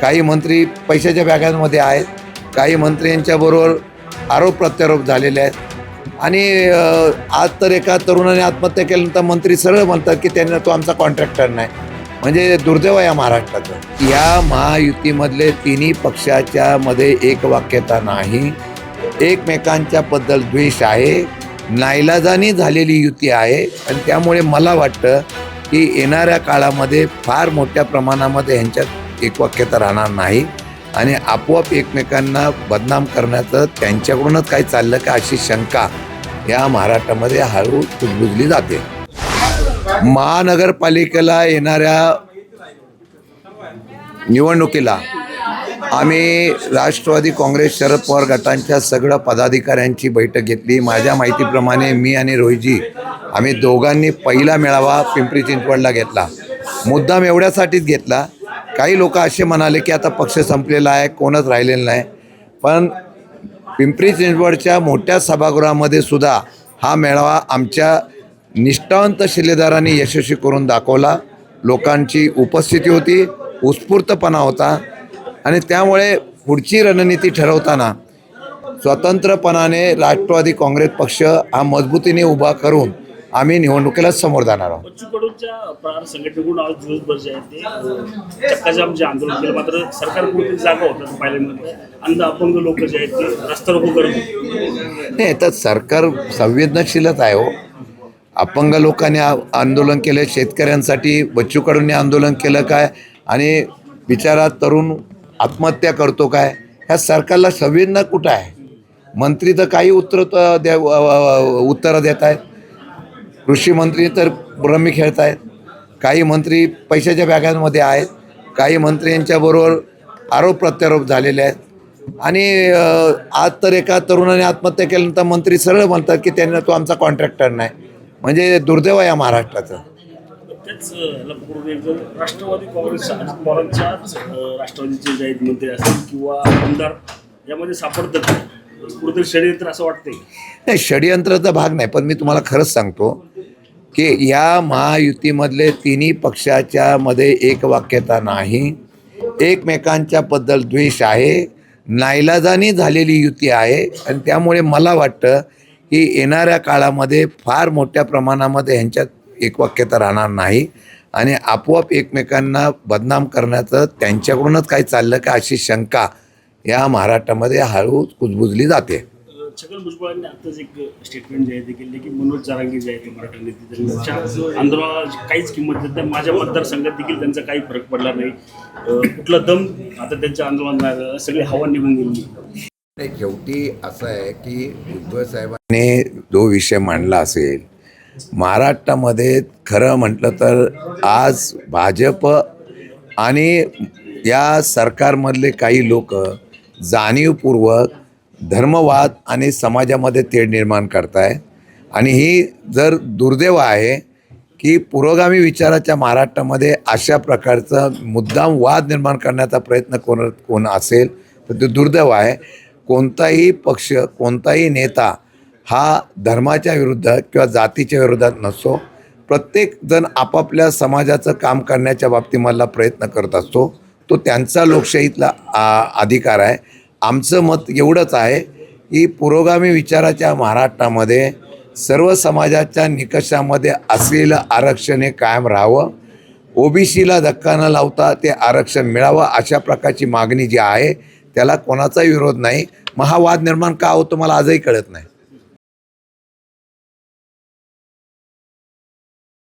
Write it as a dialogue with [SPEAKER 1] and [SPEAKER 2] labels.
[SPEAKER 1] काही मंत्री पैशाच्या बॅगांमध्ये आहेत काही मंत्र्यांच्या बरोबर आरोप प्रत्यारोप झालेले आहेत. आणि आज तर एका तरुणाने आत्महत्या केल्यानंतर मंत्री सरळ म्हणतात की त्यांना तो आमचा कॉन्ट्रॅक्टर नाही. म्हणजे दुर्दैव या महाराष्ट्राचं. या महायुतीमधले तिन्ही पक्षाच्या मध्ये एक वाक्यता नाही. एकमेकांच्या बद्दल द्वेष आहे. नाईलाजानी झालेली युती आहे. आणि त्यामुळे मला वाटतं की येणाऱ्या काळामध्ये फार मोठ्या प्रमाणामध्ये ह्यांच्यात एकवाक्यता राहणार नाही. आणि आपोआप एकमेकांना बदनाम करण्याचं त्यांच्याकडूनच काही चाललं का अशी शंका या महाराष्ट्रामध्ये हळू कुजबुजली जाते. महानगरपालिकेला येणाऱ्या निवडणुकीला आम्ही राष्ट्रवादी काँग्रेस शरद पवार गटांच्या सगळ्या पदाधिकाऱ्यांची बैठक घेतली. माझ्या माहितीप्रमाणे मी आणि रोहिजी आम्ही दोघांनी पहिला मेळावा पिंपरी चिंचवडला घेतला. मुद्दाम एवढ्यासाठीच घेतला काही लोक असे म्हणाले की आता पक्ष संपलेला आहे कोणच राहिलेलं नाही. पण पिंपरी चिंचवडच्या मोठ्या सभागृहामध्ये सुद्धा हा मेळावा आमच्या निष्ठावंत शिलेदारांनी यशस्वी करून दाखवला. लोकांची उपस्थिती होती उत्स्फूर्तपणा होता आणि त्यामुळे पुढची रणनीती ठरवताना स्वतंत्रपणाने राष्ट्रवादी काँग्रेस पक्ष हा मजबूतीने उभा करून आम्ही निवडणुकीला समोर जाणार आहोत.
[SPEAKER 2] बच्चू कडूच्या प्रार संघटनेकडून आज दिवसभर जे आहे ते अ, चक्काजाम जे आंदोलन केलं. मात्र सरकारपुरती जागा होतं पाहिल्यामध्ये अंध अपंग लोक जे आहेत ते रस्ता रोको करत होते.
[SPEAKER 1] नाही तर सरकार संवेदनशीलच आहे हो. अपंग लोकांनी आंदोलन केलं शेतकऱ्यांसाठी बच्चू कडूंनी आंदोलन केलं काय आणि बिचारा तरुण आत्महत्या करतो काय ह्या सरकारला संवेदना कुठं आहे? मंत्री तर काही उत्तर द्या उत्तरं देत आहेत. कृषी मंत्री तर रमी खेळत आहेत. काही मंत्री पैशाच्या बॅगांमध्ये आहेत. काही मंत्र्यांच्याबरोबर आरोप प्रत्यारोप झालेले आहेत. आणि आज तर एका तरुणाने आत्महत्या केल्यानंतर मंत्री सरळ म्हणतात की त्यांना तो आमचा कॉन्ट्रॅक्टर नाही. म्हणजे दुर्दैव या महाराष्ट्राचं.
[SPEAKER 2] तेच राष्ट्रवादी काँग्रेस पवारांच्याच राष्ट्रवादीचे जे मंत्री असतील किंवा आमदार यामध्ये सापडतात? कुठेतरी षडयंत्र असं वाटतंय.
[SPEAKER 1] नाही षडयंत्राचा भाग नाही पण मी तुम्हाला खरंच सांगतो की या महायुतीमधले तिन्ही पक्षाच्या मध्ये एक वाक्यता नाही. एकमेकांच्या बद्दल द्वेष आहे. नाईलाजानी झालेली युती आहे. आणि त्यामुळे मला वाटतं की येणाऱ्या काळामध्ये फार मोठ्या प्रमाणामध्ये ह्यांच्यात एकवाक्यता राहणार नाही. आणि आपोआप एकमेकांना बदनाम करण्याचं त्यांच्याकडूनच काही चाललं का अशी शंका या महाराष्ट्रामध्ये हळू कुजबुजली जाते.
[SPEAKER 2] छगन भुजबळांनी आताच एक स्टेटमेंट जे आहे ते केले की मनोज जारांगे जे आहे ते मराठा नेते त्यांच्या आंदोलनाला काहीच किंमत देत नाही. माझ्या मतदारसंघात देखील त्यांचा काही फरक पडला नाही. कुठला दम आता त्यांच्या आंदोलनात सगळी हवा निघून गेली.
[SPEAKER 1] नाही शेवटी असं आहे की उद्धव साहेबांनी जो विषय मांडला असेल महाराष्ट्रामध्ये खरं म्हटलं तर आज भाजप आणि या सरकारमधले काही लोक जाणीवपूर्वक धर्मवाद आणि समाजामध्ये तेढ निर्माण करताय. आणि ही जर दुर्दैव आहे की पुरोगामी विचाराच्या महाराष्ट्रामध्ये अशा प्रकारचा मुद्दाम वाद निर्माण करण्याचा प्रयत्न कोण कोण असेल तर ते दुर्दैव आहे. कोणताही पक्ष कोणताही नेता हा धर्माच्या विरुद्ध किंवा जातीच्या विरोधात नसतो प्रत्येक जण आपापल्या समाजाचं काम करण्याच्या बाबतीमधला प्रयत्न करत असतो. तो त्यांचा लोकशाहीतला अधिकार आहे. आमचं मत एवढंच आहे की पुरोगामी विचाराच्या महाराष्ट्रामध्ये सर्व समाजाच्या निकषामध्ये असलेलं आरक्षण हे कायम राहावं. ओबीसीला धक्का न लावता ते आरक्षण मिळावं अशा प्रकारची मागणी जी आहे त्याला कोणाचाही विरोध नाही. मग हा वाद निर्माण का होतो मला आजही कळत नाही.